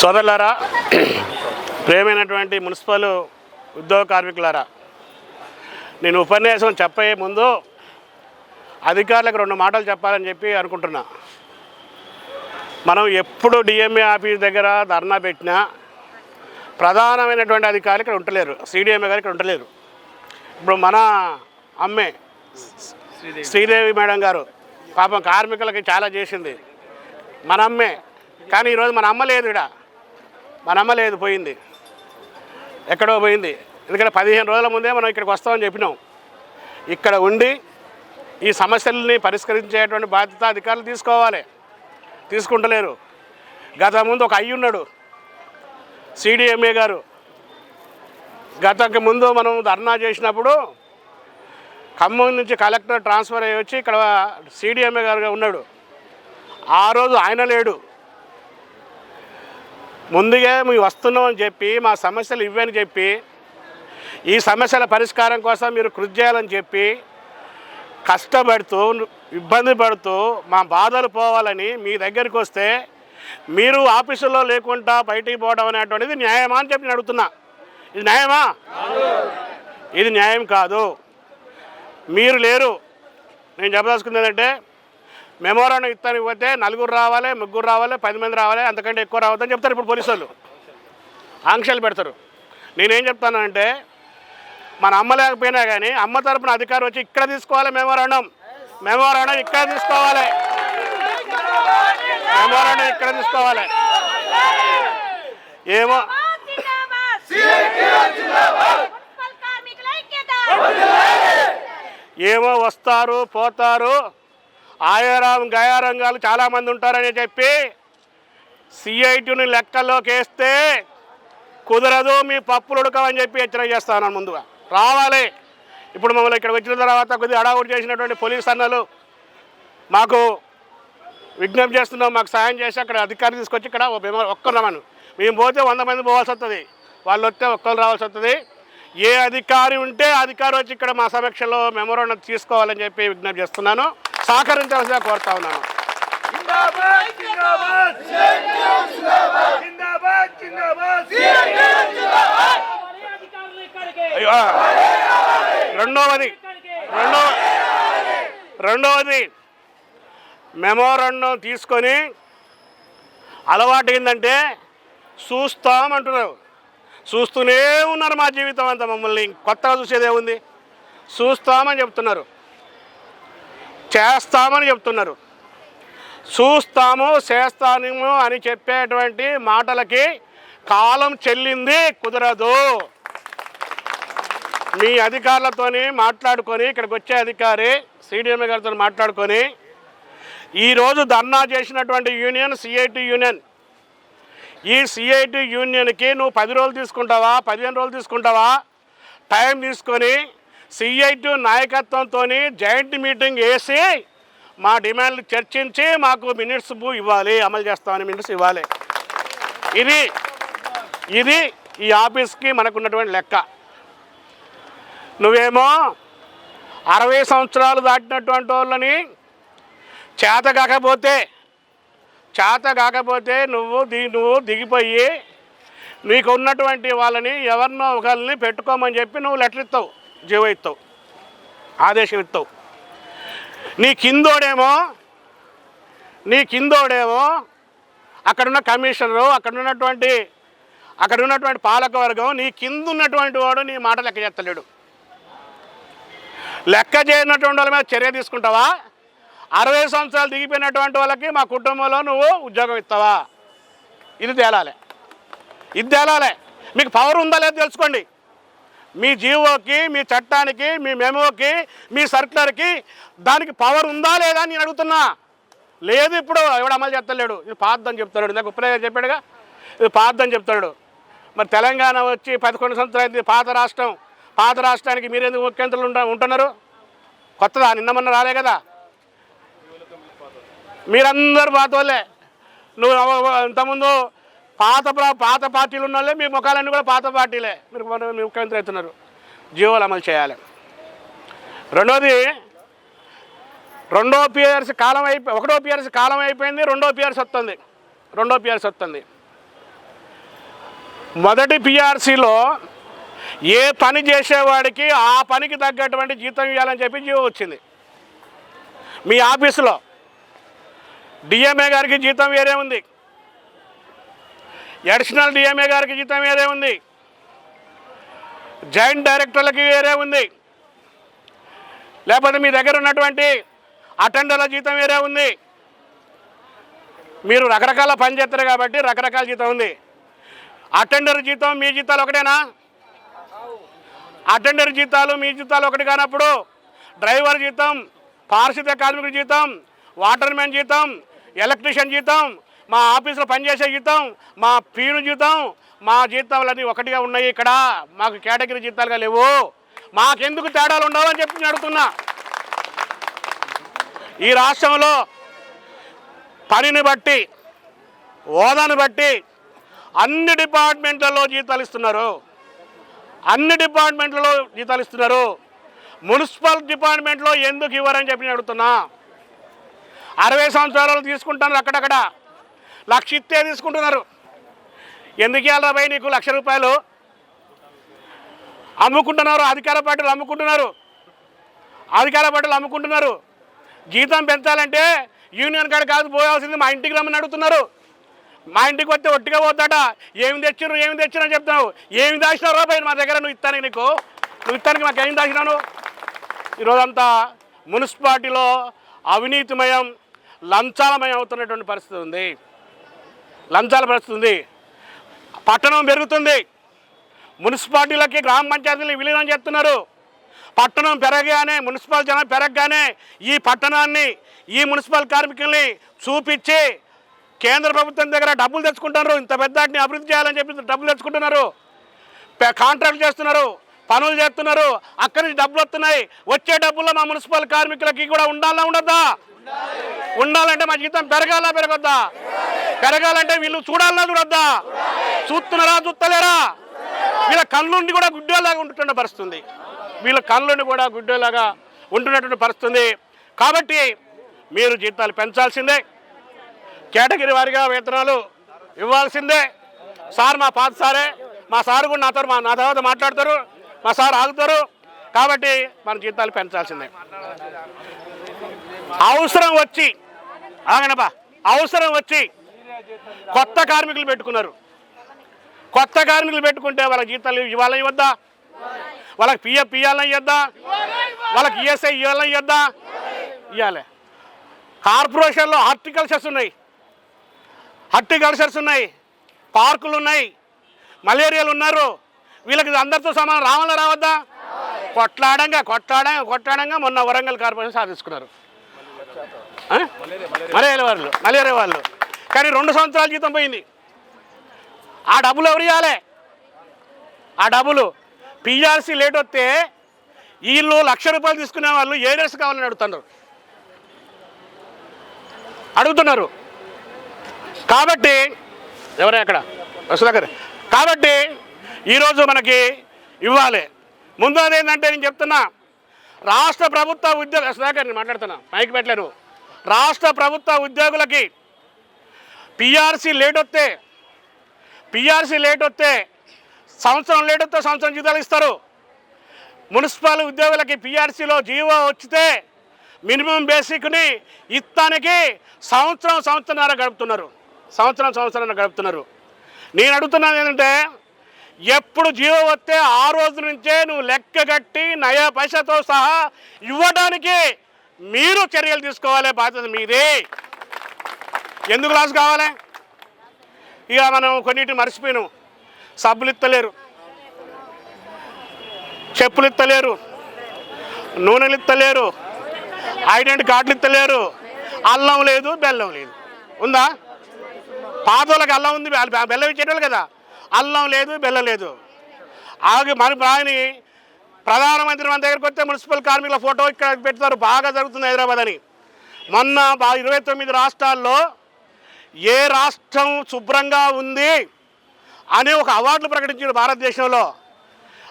సోదరులారా ప్రేమైనటువంటి మున్సిపల్ ఉద్యోగ కార్మికులారా నేను ఉపన్యాసం చెప్పే ముందు అధికారులకు రెండు మాటలు చెప్పాలని చెప్పి అనుకుంటున్నా. మనం ఎప్పుడు డిఎంఏ ఆఫీస్ దగ్గర ధర్నా పెట్టినా ప్రధానమైనటువంటి అధికారులు ఇక్కడ ఉండలేరు సిడిఎంఏ గారు ఇక్కడ ఉండలేరు. ఇప్పుడు మన అమ్మే శ్రీదేవి మేడం గారు పాపం కార్మికులకి చాలా చేసింది. మన అమ్మే కానీ ఈరోజు మన అమ్మ లేదు ఇక్కడ. మన అమ్మ లేదు పోయింది. ఎక్కడో పోయింది. ఎందుకంటే పదిహేను రోజుల ముందే మనం ఇక్కడికి వస్తామని చెప్పినాం. ఇక్కడ ఉండి ఈ సమస్యల్ని పరిష్కరించేటువంటి బాధ్యత అధికారులు తీసుకోవాలి. తీసుకుంటలేరు. గత ముందు ఒక అయ్యి ఉన్నాడు సిడిఎంఏ గారు. గతకి ముందు మనం ధర్నా చేసినప్పుడు ఖమ్మం నుంచి కలెక్టర్ ట్రాన్స్ఫర్ అయ్యి వచ్చి ఇక్కడ సిడిఎంఏ గారుగా ఉన్నాడు. ఆ రోజు ఆయన లేడు. ముందుగా మేము వస్తున్నాం అని చెప్పి మా సమస్యలు ఇవ్వని చెప్పి ఈ సమస్యల పరిష్కారం కోసం మీరు కృషి చేయాలని చెప్పి కష్టపడుతూ ఇబ్బంది పడుతూ మా బాధలు పోవాలని మీ దగ్గరికి వస్తే మీరు ఆఫీసులో లేకుండా బయటికి పోవడం అనేటువంటిది న్యాయమా అని చెప్పి నేను అడుగుతున్నా. ఇది న్యాయమా? ఇది న్యాయం కాదు. మీరు లేరు. నేను చెప్పదలుచుకుంది ఏంటంటే మెమోరాండం ఇస్తాను పోతే నలుగురు రావాలి ముగ్గురు రావాలి పది మంది రావాలి అంతకంటే ఎక్కువ రావద్దని చెప్తారు ఇప్పుడు పోలీసు వాళ్ళు ఆంక్షలు పెడతారు. నేనేం చెప్తానంటే మన అమ్మ లేకపోయినా కానీ అమ్మ తరపున అధికారం వచ్చి ఇక్కడ తీసుకోవాలి మెమోరాండం. మెమోరాండం ఇక్కడ తీసుకోవాలి. మెమోరాండం ఇక్కడ తీసుకోవాలి. ఏమో ఏమో వస్తారు పోతారు. ఆయారం గయారంగాలు చాలామంది ఉంటారని చెప్పి సిఐటిని లెక్కల్లోకి వేస్తే కుదరదు మీ పప్పులు ఉడకమని చెప్పి హెచ్చరిక చేస్తాను ముందుగా. రావాలి. ఇప్పుడు మమ్మల్ని ఇక్కడ వచ్చిన తర్వాత కొద్దిగా అడావుడి చేసినటువంటి పోలీస్ అన్నలు మాకు విజ్ఞప్తి చేస్తున్నాం మాకు సాయం చేసి అక్కడ అధికారి తీసుకొచ్చి ఇక్కడ ఒక్కరమను మేము పోతే వంద మంది పోవాల్సి వస్తుంది. వాళ్ళు వస్తే ఒక్కరు రావాల్సి వస్తుంది. ఏ అధికారి ఉంటే అధికారి వచ్చి ఇక్కడ మా సమీక్షలో మెమోరాండం తీసుకోవాలని చెప్పి విజ్ఞప్తి చేస్తున్నాను. సహకరించాల్సిందిగా కోరుతా ఉన్నాను. రెండవది రెండవ రెండవది మెమోరాండం తీసుకొని అలవాటు ఏంటంటే చూస్తామంటున్నారు చూస్తూనే ఉన్నారు మా జీవితం అంతా మమ్మల్ని. కొత్తగా చూసేది ఏముంది? చూస్తామని చెప్తున్నారు. చేస్తామని చెప్తున్నారు. చూస్తాము చేస్తాము అని చెప్పేటువంటి మాటలకి కాలం చెల్లింది కుదరదు. మీ అధికారులతోని మాట్లాడుకొని ఇక్కడికి వచ్చే అధికారి సిడిఎంఏ గారితో మాట్లాడుకొని ఈరోజు ధర్నా చేసినటువంటి యూనియన్ సిఐటి యూనియన్. ఈ సిఐటి యూనియన్కి నువ్వు పది రోజులు తీసుకుంటావా పదిహేను రోజులు తీసుకుంటావా టైం తీసుకొని సిఐటి నాయకత్వంతో జాయింట్ మీటింగ్ వేసి మా డిమాండ్లు చర్చించి మాకు మినిట్స్ ఇవ్వాలి అమలు చేస్తామని మినిట్స్ ఇవ్వాలి. ఇది ఇది ఈ ఆఫీస్కి మనకున్నటువంటి లెక్క. నువ్వేమో అరవై సంవత్సరాలు దాటినటువంటి వాళ్ళని చేత కాకపోతే చేత కాకపోతే నువ్వు ది నువ్వు దిగిపోయి నీకు ఉన్నటువంటి వాళ్ళని ఎవరినో ఒకరిని పెట్టుకోమని చెప్పి నువ్వు లెటర్ ఇస్తావు. జీవో ఇస్తావు ఆదేశం ఇస్తావు నీ కిందోడేమో నీ కిందోడేమో అక్కడున్న కమిషనరు అక్కడ ఉన్నటువంటి అక్కడ ఉన్నటువంటి పాలకవర్గం నీ కింద ఉన్నటువంటి వాడు నీ మాట లెక్క చేస్తలేడు. లెక్క చేయనటువంటి వాళ్ళ మీద చర్య తీసుకుంటావా? అరవై సంవత్సరాలు దిగిపోయినటువంటి వాళ్ళకి మా కుటుంబంలో నువ్వు ఉద్యోగం ఇస్తావా? ఇది తేలాలే. ఇది తేలాలే. మీకు పవర్ ఉందా లేదో తెలుసుకోండి. మీ జీవోకి మీ చట్టానికి మీ మెమోకి మీ సర్క్యులర్కి దానికి పవర్ ఉందా లేదా అని నేను అడుగుతున్నా. లేదు ఇప్పుడు ఎవడు అమలు చేస్తలేడు. ఇది పాద్దని చెప్తాడు నాకు ఉప్పలే చెప్పాడుగా. ఇది పాద్దని చెప్తాడు మరి తెలంగాణ వచ్చి పదకొండు సంవత్సరాలు అయింది పాత రాష్ట్రం. పాత రాష్ట్రానికి మీరెందుకు ముఖ్యమంత్రులు ఉంట ఉంటున్నారు? కొత్తదా? నిన్న మొన్న రాలే కదా. మీరందరూ పాత వాళ్ళే. నువ్వు ఇంతకుముందు పాత పాత పార్టీలు ఉన్న వాళ్ళే మీ ముఖాలన్నీ కూడా పాత పార్టీలే. మీరు ముఖ్యమంత్రి అవుతున్నారు. జీవోలు అమలు చేయాలి. రెండోది రెండో పిఆర్ఎస్ కాలం అయిపోయి ఒకటో పిఆర్ఎస్ కాలం అయిపోయింది రెండో పిఆర్ఎస్ వస్తుంది. రెండో పిఆర్ఎస్ వస్తుంది. మొదటి పిఆర్సీలో ఏ పని చేసేవాడికి ఆ పనికి తగ్గటువంటి జీతం ఇవ్వాలని చెప్పి జీవో వచ్చింది. మీ ఆఫీసులో. డిఎంఏ గారికి జీతం వేరే ఉంది. అడిషనల్ డిఎంఏ గారికి జీతం వేరే ఉంది? జాయింట్ డైరెక్టర్లకి వేరే ఉంది. లేకపోతే మీ దగ్గర ఉన్నటువంటి అటెండర్ల జీతం వేరే ఉంది. మీరు రకరకాల పని చేస్తారు కాబట్టి రకరకాల జీతం ఉంది. అటెండర్ జీతం మీ జీతాలు ఒకటేనా? అటెండర్ జీతాలు మీ జీతాలు ఒకటి కానప్పుడు డ్రైవర్ జీతం పారిశుద్ధ్య కార్మికుడి జీతం వాటర్మెన్ జీతం ఎలక్ట్రీషియన్ జీతం మా ఆఫీసులో పనిచేసే జీతం మా పీను జీతం మా జీతాలన్నీ ఒకటిగా ఉన్నాయి ఇక్కడ. మాకు కేటగిరీ జీతాలుగా లేవు. మాకెందుకు తేడాలు ఉండాలని అని చెప్పి అడుగుతున్నా. ఈ రాష్ట్రంలో పనిని బట్టి హోదాను బట్టి అన్ని డిపార్ట్మెంట్లలో జీతాలు ఇస్తున్నారు. అన్ని డిపార్ట్మెంట్లలో జీతాలు ఇస్తున్నారు. మున్సిపల్ డిపార్ట్మెంట్లో ఎందుకు ఇవ్వరని చెప్పి అడుగుతున్నా. అరవై సంవత్సరాలు తీసుకుంటాను అక్కడక్కడ. లక్ష ఇస్తే తీసుకుంటున్నారు. ఎందుకు ఇవ్వాలి భయ్ నీకు లక్ష రూపాయలు? అమ్ముకుంటున్నారు అధికార పార్టీలు అమ్ముకుంటున్నారు. అధికార పార్టీలు అమ్ముకుంటున్నారు. జీతం పెంచాలంటే యూనియన్ కాడ కాదు పోయాల్సింది మా ఇంటికి రమ్మని అడుగుతున్నారు. మా ఇంటికి వస్తే ఒట్టిగా పోతాట. ఏమి తెచ్చిర్రు ఏమి తెచ్చిరని చెప్తున్నావు. ఏమి దాచినావు రాబాయి మా దగ్గర నువ్వు ఇస్తానికి నీకు. నువ్వు ఇస్తానికి మాకు ఏం దాచినాను? ఈరోజంతా మున్సిపాలిటీలో అవినీతిమయం లంచాలమయం అవుతున్నటువంటి పరిస్థితి ఉంది. లంచాలు పరుస్తుంది. పట్టణం పెరుగుతుంది. మున్సిపాలిటీలకి గ్రామ పంచాయతీలు విలీనం చేస్తున్నారు. పట్టణం పెరగగానే మున్సిపల్ జనం పెరగగానే ఈ పట్టణాన్ని ఈ మున్సిపల్ కార్మికుల్ని చూపించి కేంద్ర ప్రభుత్వం దగ్గర డబ్బులు తెచ్చుకుంటున్నారు. ఇంత పెద్ద వాటిని అభివృద్ధి చేయాలని చెప్పి డబ్బులు తెచ్చుకుంటున్నారు. కాంట్రాక్ట్ చేస్తున్నారు. పనులు చేస్తున్నారు. అక్కడి నుంచి డబ్బులు వస్తున్నాయి. వచ్చే డబ్బుల్లో మా మున్సిపల్ కార్మికులకి కూడా ఉండాలా ఉండద్దా? ఉండాలంటే మా జీతం పెరగాలా పెరగొద్దా? పెరగాలంటే వీళ్ళు చూడాలా చూడొద్దా? చూస్తున్నారా చూస్తలేరా? వీళ్ళ కళ్ళుండి కూడా గుడ్డేలాగా ఉంటున్న పరిస్థితుంది. వీళ్ళ కళ్ళుండి కూడా గుడ్డేలాగా ఉంటున్నటువంటి పరిస్థితుంది. కాబట్టి మీరు జీతాలు పెంచాల్సిందే. కేటగిరీ వారిగా వేతనాలు ఇవ్వాల్సిందే. సార్ మా పాత సారే. మా సార్ కూడా నాతో మా నా తర్వాత మాట్లాడతారు. మా సార్ ఆగుతారు. కాబట్టి మన జీతాలు పెంచాల్సిందే. అవసరం వచ్చి ఆగనబా అవసరం వచ్చి కొత్త కార్మికులు పెట్టుకున్నారు. కొత్త కార్మికులు పెట్టుకుంటే వాళ్ళ జీతాలు ఇవాళ ఇవ్వద్దా? వాళ్ళకి పిఎఫ్ ఇవ్వాలని ఇద్దా వాళ్ళకి ఈఎస్ఐ ఇవ్వాలని ఇద్దా ఇవ్వాలి. కార్పొరేషన్లో హార్టికల్చర్స్ ఉన్నాయి. హార్టికల్చర్స్ ఉన్నాయి. పార్కులు ఉన్నాయి. మలేరియాలు ఉన్నారు. వీళ్ళకి అందరితో సమానం రావాలా రావద్దా? కొట్లాడంగా కొట్లాడంగా కొట్లాడంగా మొన్న వరంగల్ కార్పొరేషన్ సాధించుకున్నారు. మలేరియా వాళ్ళు మలేరియా వాళ్ళు. కానీ రెండు సంవత్సరాల జీతం పోయింది. ఆ డబ్బులు ఎవరు ఇవ్వాలి? ఆ డబ్బులు. పిఆర్సీ లేట్ వస్తే వీళ్ళు లక్ష రూపాయలు తీసుకునే వాళ్ళు ఏరియర్స్ కావాలని అడుగుతున్నారు. అడుగుతున్నారు. కాబట్టి ఎవరే అక్కడ? సుధాకర్ కాబట్టి ఈరోజు మనకి ఇవ్వాలి. ముందు ఏంటంటే నేను చెప్తున్నా రాష్ట్ర ప్రభుత్వ ఉద్యోగ సుధాకర్ నేను మాట్లాడుతున్నా మైక్ పెట్టలేను. రాష్ట్ర ప్రభుత్వ ఉద్యోగులకి పిఆర్సీ లేట్ వస్తే పిఆర్సీ లేట్ వస్తే సంవత్సరం లేట్ వస్తే సంవత్సరం జీతాలు ఇస్తారు. మున్సిపల్ ఉద్యోగులకి పిఆర్సీలో జీవో వచ్చితే మినిమం బేసిక్ని ఇత్తానికి సంవత్సరం సంవత్సరాలు గడుపుతున్నారు. సంవత్సరం సంవత్సరాలు గడుపుతున్నారు. నేను అడుగుతున్నాను ఏంటంటే ఎప్పుడు జీవో వస్తే ఆ రోజు నుంచే నువ్వు లెక్క కట్టి నయా పైసతో సహా ఇవ్వడానికి మీరు చర్యలు తీసుకోవాలి బాధ్యత మీది. ఎందుకు లాస్ కావాలి? ఇక మనం కొన్నిటిని మర్చిపోయినాం. సబ్బులు ఇత్తలేరు. చెప్పులు ఇత్తలేరు. నూనెలు ఇత్తలేరు. ఐడెంటి కార్డులు ఇత్తలేరు. అల్లం లేదు బెల్లం లేదు. ఉందా? పాతోళ్ళకి అల్లం ఉంది బెల్లం ఇచ్చేటోళ్ళు కదా. అల్లం లేదు బెల్లం లేదు. ఆగి మన ఆయన ప్రధానమంత్రి మన దగ్గరికి వస్తే మున్సిపల్ కార్మికుల ఫోటో ఇక్కడ పెడతారు. బాగా జరుగుతుంది హైదరాబాద్ అని. మొన్న బా ఇరవై తొమ్మిది రాష్ట్రాల్లో ఏ రాష్ట్రం శుభ్రంగా ఉంది అనే ఒక అవార్డులు ప్రకటించారు భారతదేశంలో.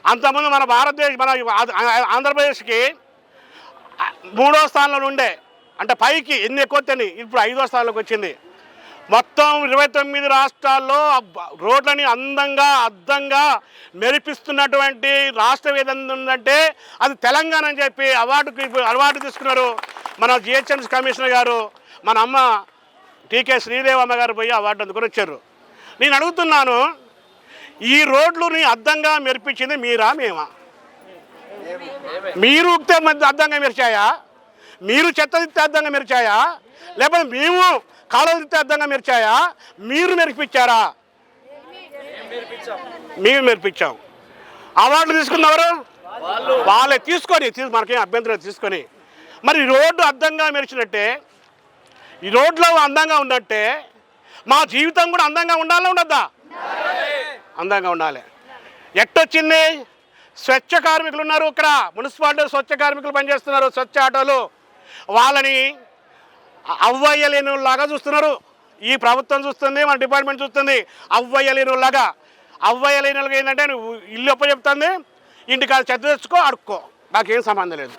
అంతకుముందు మన భారతదేశ మన ఆంధ్రప్రదేశ్కి మూడో స్థానంలో ఉండే అంటే పైకి ఎన్ని ఎక్కువ ఇప్పుడు ఐదో స్థానంలోకి వచ్చింది. మొత్తం ఇరవై తొమ్మిది రాష్ట్రాల్లో రోడ్లని అందంగా అద్దంగా మెరిపిస్తున్నటువంటి రాష్ట్రం ఏదైనా ఉందంటే అది తెలంగాణ అని చెప్పి అవార్డుకి అవార్డు తీసుకున్నారు మన జిహెచ్ఎంసీ కమిషనర్ గారు మన అమ్మ టీకే శ్రీదేవమ్మ గారు పోయి అవార్డు అందుకొని వచ్చారు. నేను అడుగుతున్నాను ఈ రోడ్లుని అద్దంగా మెరిపించింది మీరా మేమా? మీరు ఉక్తే మంది అద్దంగా మెరిచాయా? మీరు చెత్త తిత్తే అద్దంగా మెరిచాయా? లేకపోతే మేము కాలువలు తిత్తే అద్దంగా మెరిచాయా? మీరు మెరిపించారా? మేము మెరిపించాం. అవార్డులు తీసుకున్నవారు వాళ్ళే. తీసుకొని తీసు మనకేం అభ్యంతరం తీసుకొని. మరి రోడ్డు అద్దంగా మెరిచినట్టే ఈ రోడ్లో అందంగా ఉన్నట్టే మా జీవితం కూడా అందంగా ఉండాలా ఉండద్దా? అందంగా ఉండాలి. ఎట్టొచ్చింది? స్వచ్ఛ కార్మికులు ఉన్నారు ఇక్కడ. మున్సిపాలిటీ స్వచ్ఛ కార్మికులు పనిచేస్తున్నారు. స్వచ్ఛ ఆటోలు. వాళ్ళని అవ్వయ్యలేని లాగా చూస్తున్నారు. ఈ ప్రభుత్వం చూస్తుంది మన డిపార్ట్మెంట్ చూస్తుంది. అవ్వయ్యలేని లాగా అవ్వయ్యలేని ఏంటంటే నువ్వు ఇల్లు ఒప్ప చెప్తుంది ఇంటికి అది చెత్త తెచ్చుకో అడుక్కో. నాకేం సంబంధం లేదు.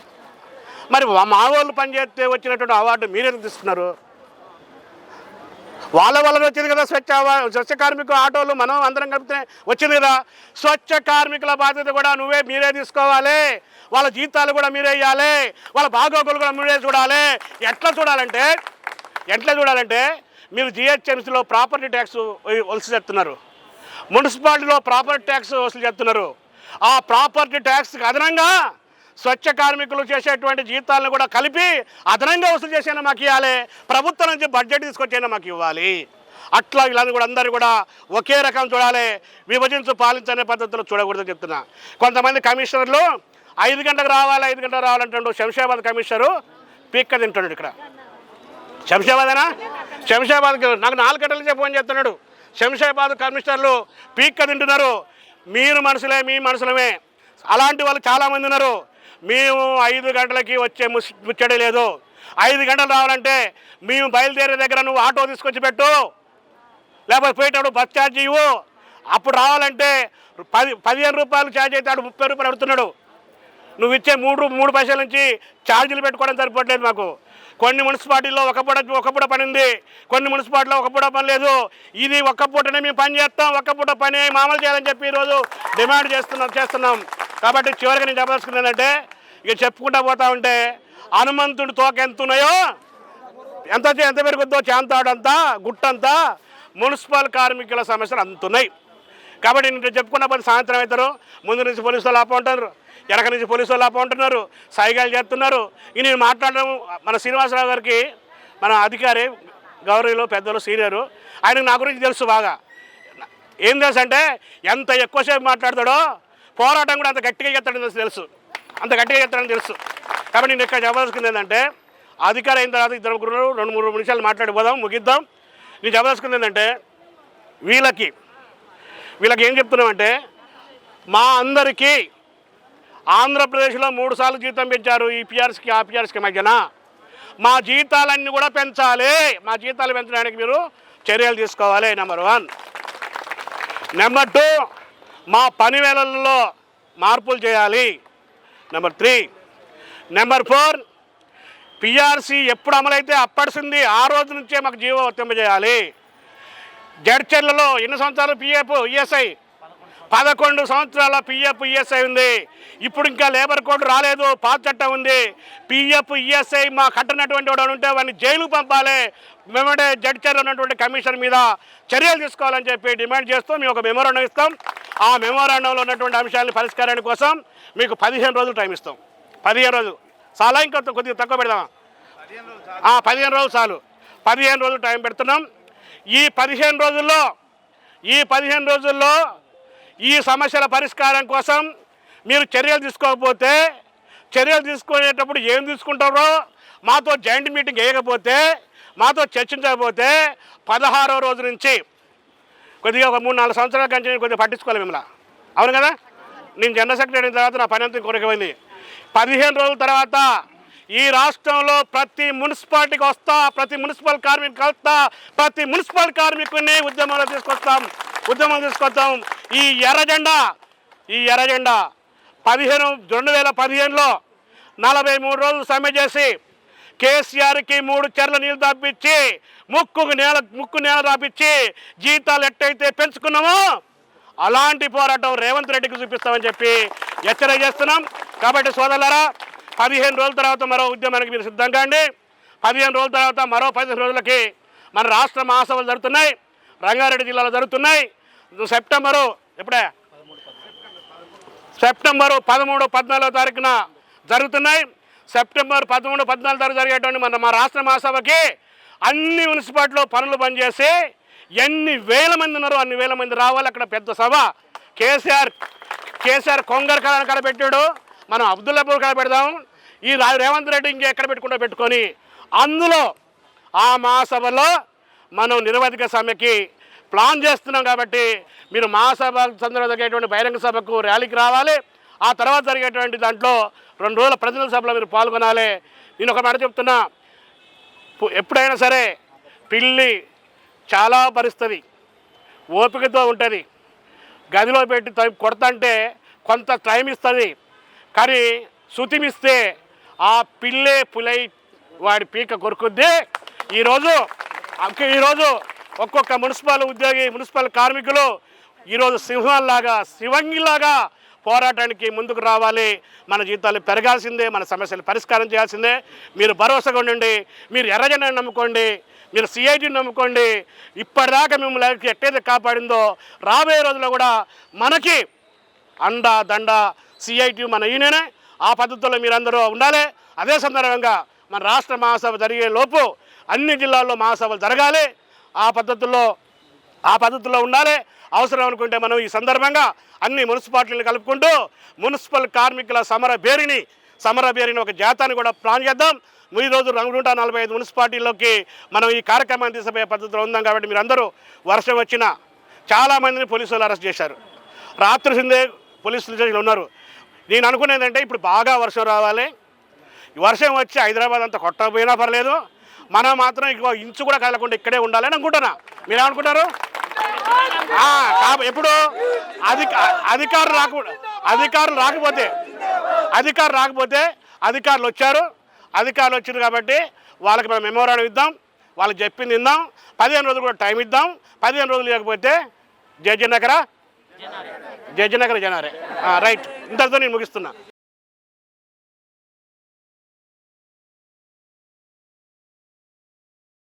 మరి మా వాళ్ళు పనిచేస్తే వచ్చినటువంటి అవార్డు మీరెందుకు తీసుకున్నారు వాళ్ళ వల్ల వచ్చింది కదా స్వచ్ఛ స్వచ్ఛ కార్మిక ఆటోలు మనం అందరం కలిపితే వచ్చింది కదా. స్వచ్ఛ కార్మికుల బాధ్యత కూడా నువ్వే మీరే తీసుకోవాలి. వాళ్ళ జీతాలు కూడా మీరే ఇవ్వాలి వాళ్ళ బాగోగులు కూడా మీరే చూడాలి. ఎట్లా చూడాలంటే ఎట్లా చూడాలంటే మీరు జిహెచ్ఎంసీలో ప్రాపర్టీ ట్యాక్స్ వసూలు చేస్తున్నారు. మున్సిపాలిటీలో ప్రాపర్టీ ట్యాక్స్ వసూలు చేస్తున్నారు. ఆ ప్రాపర్టీ ట్యాక్స్కి అదనంగా స్వచ్ఛ కార్మికులు చేసేటువంటి జీతాలను కూడా కలిపి అదనంగా వసూలు చేసేనా మాకు ఇవ్వాలి? ప్రభుత్వం నుంచి బడ్జెట్ తీసుకొచ్చేనా మాకు ఇవ్వాలి? అట్లా వీళ్ళని కూడా అందరూ కూడా ఒకే రకం చూడాలి విభజించు పాలించనే పద్ధతిలో చూడకూడదని చెప్తున్నా. కొంతమంది కమిషనర్లు ఐదు గంటలకు రావాలి ఐదు గంటలకు రావాలంటాడు శంషాబాద్ కమిషనరు పీక్క తింటున్నాడు ఇక్కడ. శంషాబాదేనా? శంషాబాద్ నాకు నాలుగు గంటల నుంచి ఫోన్ చేస్తున్నాడు. శంషాబాద్ కమిషనర్లు పీక్క తింటున్నారు. మీరు మనుషులే మీ మనుషులమే. అలాంటి వాళ్ళు చాలామంది ఉన్నారు. మేము ఐదు గంటలకి వచ్చే ముచ్చడి లేదు. ఐదు గంటలు రావాలంటే మేము బయలుదేరే దగ్గర నువ్వు ఆటో తీసుకొచ్చి పెట్టు. లేకపోతే పోయేటప్పుడు బస్ ఛార్జ్ ఇవ్వు. అప్పుడు రావాలంటే పది పదిహేను రూపాయలు ఛార్జ్ అయితే ఆడు ముప్పై రూపాయలు అడుగుతున్నాడు. నువ్వు ఇచ్చే మూడు మూడు పైసల నుంచి ఛార్జీలు పెట్టుకోవడం సరిపోవట్లేదు మాకు. కొన్ని మున్సిపాలిటీలో ఒక పూట ఒక పూట పని ఉంది కొన్ని మున్సిపాలిటీలో ఒక పూట పని లేదు. ఇది ఒక్క పూటనే మేము పని చేస్తాం. ఒక్క పూట పని మామూలు చేయాలని చెప్పి ఈరోజు డిమాండ్ చేస్తున్నాం చేస్తున్నాం. కాబట్టి చివరికి నేను చెప్పదలుచుకున్నాను ఏంటంటే ఇక చెప్పుకుంటా పోతా ఉంటే హనుమంతుడి తోక ఎంత ఉన్నాయో ఎంత ఎంత పెరుగుద్దో చేంతాడంతా గుట్టంతా మున్సిపల్ కార్మికుల సమస్యలు అంతున్నాయి కాబట్టి నేను చెప్పుకున్న పని సాయంత్రం అవుతారు. ముందు నుంచి పోలీసులు వాళ్ళు ఉంటారు వెనక నుంచి పోలీసు వాళ్ళు ఆప సాయిగాలు చేస్తున్నారు. ఇక నేను మాట్లాడడం మన శ్రీనివాసరావు గారికి మన అధికారి గౌరవులు పెద్దలు సీనియరు ఆయనకు నా గురించి తెలుసు బాగా. ఏం తెలుసు అంటే ఎంత ఎక్కువసేపు మాట్లాడతాడో పోరాటం కూడా అంత గట్టిగా చేస్తాడని తెలుసు అంత గట్టిగా చేస్తాడని తెలుసు. కాబట్టి నేను ఇక్కడ చెప్పదలుచుకుంది ఏంటంటే అధికారం అయిన తర్వాత ఇద్దరు ముగ్గురు రెండు మూడు నిమిషాలు మాట్లాడిపోదాం ముగిద్దాం. నేను చెప్పదలుచుకుంది ఏంటంటే వీళ్ళకి వీళ్ళకి ఏం చెప్తున్నామంటే మా అందరికీ ఆంధ్రప్రదేశ్లో మూడు సార్లు జీతం పెంచారు ఈ పిఆర్స్కి ఆ పిఆర్స్కి మధ్యన. మా జీతాలన్నీ కూడా పెంచాలి. మా జీతాలు పెంచడానికి మీరు చర్యలు తీసుకోవాలి నెంబర్ వన్. నెంబర్ టూ మా పని వేళల్లో మార్పులు చేయాలి. Number three. Number four PRC ఎప్పుడు అమలైతే అప్పటిసింది ఆ రోజు నుంచే మాకు జీవో వర్తింపజేయాలి. జడ్చర్లలో ఎన్ని సంవత్సరాలు పిఎఫ్ ఈఎస్ఐ పదకొండు సంవత్సరాల పిఎఫ్ ఈఎస్ఐ ఉంది. ఇప్పుడు ఇంకా లేబర్ కోడ్ రాలేదు పాత చట్టం ఉంది. పిఎఫ్ ఈఎస్ఐ మా కట్టనటువంటి వాడు ఉంటే వాడిని జైలు పంపాలి. మేమంటే జడ్చర్లో ఉన్నటువంటి కమిషన్ మీద చర్యలు తీసుకోవాలని చెప్పి డిమాండ్ చేస్తూ మేము ఒక మెమోరాండం ఇస్తాం. ఆ మెమోరాండంలో ఉన్నటువంటి అంశాలను పరిష్కారాన్ని కోసం మీకు పదిహేను రోజులు టైం ఇస్తాం. పదిహేను రోజులు. చాలా ఇంకా కొద్దిగా తక్కువ పెడదామా? పదిహేను రోజులు చాలు. పదిహేను రోజులు టైం పెడుతున్నాం. ఈ పదిహేను రోజుల్లో ఈ పదిహేను రోజుల్లో ఈ సమస్యల పరిష్కారం కోసం మీరు చర్యలు తీసుకోకపోతే చర్యలు తీసుకునేటప్పుడు ఏం తీసుకుంటారో మాతో జాయింట్ మీటింగ్ వేయకపోతే మాతో చర్చించకపోతే పదహారో రోజు నుంచి కొద్దిగా ఒక మూడు నాలుగు సంవత్సరాల కంటే నేను కొద్దిగా పట్టించుకోవాలి మిమ్మల్ని. అవును కదా? నేను జనరల్ సెక్రటరీ అయిన తర్వాత నా పని అంతా కొరకమైంది పదిహేను రోజుల తర్వాత ఈ రాష్ట్రంలో ప్రతి మున్సిపాలిటీకి వస్తా ప్రతి మున్సిపల్ కార్మికు కలుస్తా ప్రతి మున్సిపల్ కార్మికుడిని ఉద్యమంలో తీసుకొస్తాం ఉద్యమం తీసుకొస్తాం. ఈ ఎర్రజెండా ఈ ఎర్రజెండా పదిహేను రెండు వేల పదిహేనులో నలభై మూడు రోజులు సమ్మె చేసి కేసీఆర్కి మూడు చెర్ల నీళ్ళు తప్పించి ముక్కుకు నేల ముక్కు నేల తప్పించి జీతాలు ఎట్టయితే పెంచుకున్నామో అలాంటి పోరాటం రేవంత్ రెడ్డికి చూపిస్తామని చెప్పి హెచ్చరిక చేస్తున్నాం. కాబట్టి సోదరులరా పదిహేను రోజుల తర్వాత మరో ఉద్యమానికి మీరు సిద్ధంగా అండి పదిహేను రోజుల తర్వాత మరో పదిహేను రోజులకి మన రాష్ట్ర మహాసభలు జరుగుతున్నాయి రంగారెడ్డి జిల్లాలో జరుగుతున్నాయి. సెప్టెంబరు ఎప్పుడే? సెప్టెంబరు పదమూడు పద్నాలుగో తారీఖున జరుగుతున్నాయి. సెప్టెంబర్ పదమూడు పద్నాలుగు తారీఖు జరిగేటువంటి మన మా రాష్ట్ర మహాసభకి అన్ని మున్సిపాలిటీలో పనులు పనిచేసి ఎన్ని వేల మంది ఉన్నారో అన్ని వేల మంది రావాలి. అక్కడ పెద్ద సభ. కేసీఆర్ కేసీఆర్ కొంగర్ కళ కాడ పెట్టాడు మనం అబ్దుల్లాపూర్ కాడ పెడదాం. ఈ రేవంత్ రెడ్డి ఇంకెక్కడ పెట్టుకుంటూ పెట్టుకొని అందులో ఆ మహాసభలో మనం నిరవధిక సమ్మెకి ప్లాన్ చేస్తున్నాం కాబట్టి మీరు మహాసభ సందర్భంగా జరిగేటువంటి బహిరంగ సభకు ర్యాలీకి రావాలి. ఆ తర్వాత జరిగేటువంటి దాంట్లో రెండు రోజుల ప్రజల సభలో మీరు పాల్గొనాలి. నేను ఒక మాట చెప్తున్నా. ఎప్పుడైనా సరే పిల్లి చాలా పరిస్థితి. ఓపికతో ఉంటుంది. గదిలో పెట్టి టైం కొడతంటే కొంత టైం ఇస్తుంది. కానీ శృతిమిస్తే ఆ పిల్లే పులై వాడి పీక కొరుకుద్ది. ఈరోజు ఈరోజు ఒక్కొక్క మున్సిపల్ ఉద్యోగి మున్సిపల్ కార్మికులు ఈరోజు సింహాల్లాగా శివంగిలాగా పోరాటానికి ముందుకు రావాలి. మన జీతాలు పెరగాల్సిందే మన సమస్యలు పరిష్కారం చేయాల్సిందే. మీరు భరోసాగా ఉండండి మీరు ఎర్రజన నమ్ముకోండి మీరు సిఐటిని నమ్ముకోండి. ఇప్పటిదాకా మిమ్మల్ని ఎట్టయితే కాపాడిందో రాబోయే రోజుల్లో కూడా మనకి అండ దండ సిఐటి మన ఈయననే ఆ పద్ధతుల్లో మీరందరూ ఉండాలి. అదే సందర్భంగా మన రాష్ట్ర మహాసభ జరిగే లోపు అన్ని జిల్లాల్లో మహాసభలు జరగాలి. ఆ పద్ధతుల్లో ఆ పద్ధతిలో ఉండాలి. అవసరం అనుకుంటే మనం ఈ సందర్భంగా అన్ని మున్సిపాలిటీలను కలుపుకుంటూ మున్సిపల్ కార్మికుల సమర బేరిని సమర బేరిని ఒక జాతాన్ని కూడా ప్లాన్ చేద్దాం. ఈ రోజు నూట నలభై ఐదు మున్సిపాలిటీల్లోకి మనం ఈ కార్యక్రమాన్ని తీసుకుపోయే పద్ధతిలో ఉందాం కాబట్టి మీరందరూ వర్షం వచ్చిన చాలామందిని పోలీసులు అరెస్ట్ చేశారు. రాత్రి సిందే పోలీస్ స్టేషన్లో ఉన్నారు. నేను అనుకునేది ఇప్పుడు బాగా వర్షం రావాలి. వర్షం వచ్చి హైదరాబాద్ అంతా కొట్టకపోయినా పర్లేదు. మనం మాత్రం ఇంకో ఇంచు కూడా కదలకుండా ఇక్కడే ఉండాలని అనుకుంటున్నా. మీరు ఏమనుకుంటారు? ఎప్పుడు? అధిక అధికారులు రాకు అధికారులు రాకపోతే అధికారులు రాకపోతే అధికారులు వచ్చారు. అధికారులు వచ్చారు కాబట్టి వాళ్ళకి మనం మెమోరాండం ఇద్దాం. వాళ్ళకి చెప్పింది ఇద్దాం పదిహేను రోజులు కూడా టైం ఇద్దాం. పదిహేను రోజులు లేకపోతే జయజనగర జయజనగర జనారే రైట్. ఇంతటితో నేను ముగిస్తున్నా.